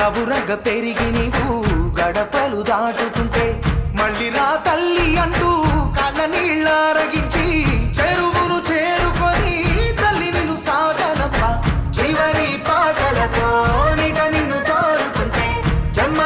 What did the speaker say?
గవురగ పెరిగి నీవు గడపలు దాటుతుంటే మళ్ళీ రా తల్లి అంటూ కళ్ళ నీళ్ళారగించి చెరువును చేరుకొని తల్లి నిన్ను సాగనప్ప చివరి పాటలతో నిట నిన్ను తోరుకుంటే జన్మ